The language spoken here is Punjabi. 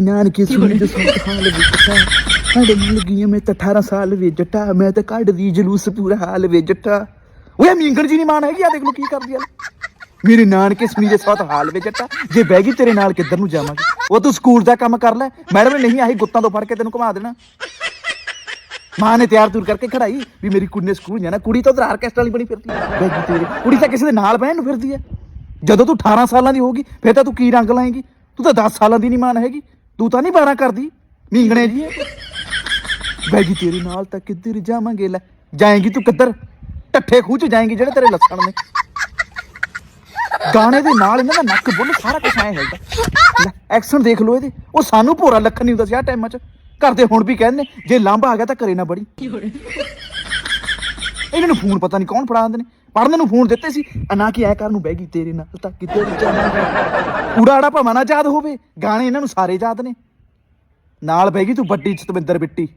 ਨਾਨਕੇ ਸੂਰਜ ਸੁੱਤ ਹਾਲ ਵਿੱਚ ਟਾ ਸਾਡੇ ਮਿਲ ਗਈਆਂ ਮੈਂ ਤਾਂ 18 ਸਾਲ ਵਿੱਚ ਜੱਟਾ ਮੈਂ ਤਾਂ ਕੱਢਦੀ ਜਲੂਸ ਪੂਰਾ ਹਾਲ ਵਿੱਚ ਜੱਟਾ ਓਏ ਮੀਂਗਣ ਜੀ ਨਹੀਂ ਮਾਨ ਹੈਗੀ ਆ ਦੇਖ ਲੋ ਕੀ ਕਰਦੀ ਆ। ਮੇਰੇ ਨਾਨਕੇ ਸੁਣੀ ਦੇ ਸੌਤ ਹਾਲ ਵਿੱਚ ਜੱਟਾ ਜੇ ਬਹਿ ਗਈ ਤੇਰੇ ਨਾਲ ਕਿੱਧਰ ਨੂੰ ਜਾਵਾਂਗੇ? ਉਹ ਤੂੰ ਸਕੂਲ ਦਾ ਕੰਮ ਕਰ ਲੈ ਮੈਡਮ ਨੇ ਨਹੀਂ ਆਹੀ ਗੁੱਤਾਂ ਤੋਂ ਫੜ ਕੇ ਤੈਨੂੰ ਘੁਮਾ ਦੇਣਾ। ਮਾਂ ਨੇ ਤਿਆਰ ਤੁਰ ਕਰਕੇ ਖੜਾਈ ਵੀ ਮੇਰੀ ਕੁੜੀ ਨੇ ਸਕੂਲ ਜਾਣਾ ਕੁੜੀ ਤਾਂ ਉਧਰ ਆਰਕੈਸਟਰਾ ਵਾਲੀ ਬਣੀ ਫਿਰਦੀ ਹੈ ਬਹਿ ਗਈ ਤੇਰੇ ਕੁੜੀ ਤਾਂ ਕਿਸੇ ਦੇ ਨਾਲ ਬਹਿਣ ਨੂੰ ਫਿਰਦੀ ਹੈ ਜਦੋਂ ਤੂੰ 18 ਸਾਲਾਂ ਦੀ ਹੋਗੀ ਫਿਰ ਤਾਂ ਤੂੰ ਕੀ ਰੰਗ ਲਾਏਂਗੀ? ਤੂੰ ਤਾਂ 10 ਸਾਲਾਂ ਦੀ ਨਹੀਂ ਮਾਨ ਹੈਗੀ। ਤੂੰ ਤਾਂ ਨਹੀਂ 12 ਕਰਦੀ? ਮੀਂਗਣੇ ਜੀ। ਬਹਿ ਤੇਰੇ ਨਾਲ ਤਾਂ ਕਿੱਧਰ ਜਾਵਾਂਗੇ? ਲੈ ਜਾਏਂਗੀ ਤੂੰ ਕਿੱਧਰ? ਟੱਠੇ ਖੂਹ ਚ ਜਾਏਂਗੀ ਜਿਹੜੇ ਤੇਰੇ ਲੱਛਣ ਨੇ। ਗਾਣੇ ਦੇ ਨਾਲ ਇਹਨਾਂ ਦਾ ਨੱਕ ਬੁੱਲ ਸਾਰਾ ਕੁਝ ਐ ਹਿਲਦਾ। ਲੈ ਐਕਸ਼ਨ ਦੇਖ ਲਓ ਇਹਦੇ। ਉਹ ਸਾਨੂੰ ਭੋਰਾ ਲੱਖਣ ਨਹੀਂ ਹੁੰਦਾ ਸੀ ਆ ਟਾਈਮਾਂ 'ਚ। ਘਰ ਦੇ ਹੁਣ ਵੀ ਕਹਿੰਦੇ ਨੇ, ਜੇ ਲਾਂਭਾ ਆ ਗਿਆ ਤਾਂ ਘਰੇ ਨਾ ਬੜੀ। ਇਹਨਾਂ ਨੂੰ ਫੋਨ ਪਤਾ ਨਹੀਂ ਕੌਣ ਫੜਾ ਦਿੰਦੇ ਨੇ। ਪੜਨ ਨੂੰ ਫੋਨ ਦਿੱਤੇ ਸੀ, ਆ ਨਾ ਕਿ ਐ ਕਰ ਨੂੰ ਬਹਿ ਗਈ, ਤੇਰੇ ਨਾਲ ਤਾਂ ਕਿਤੇ ਜਾਵਾਂਗੇ ਉੜਾੜਾ ਭਾਵੇਂ ਨਾ ਯਾਦ ਹੋਵੇ, ਗਾਣੇ ਇਹਨਾਂ ਨੂੰ ਸਾਰੇ ਯਾਦ ਨੇ। ਨਾਲ ਬਹਿ ਗਈ ਤੂੰ ਵੱਡੀ ਜਤਵਿੰਦਰ ਬਿੱਟੀ।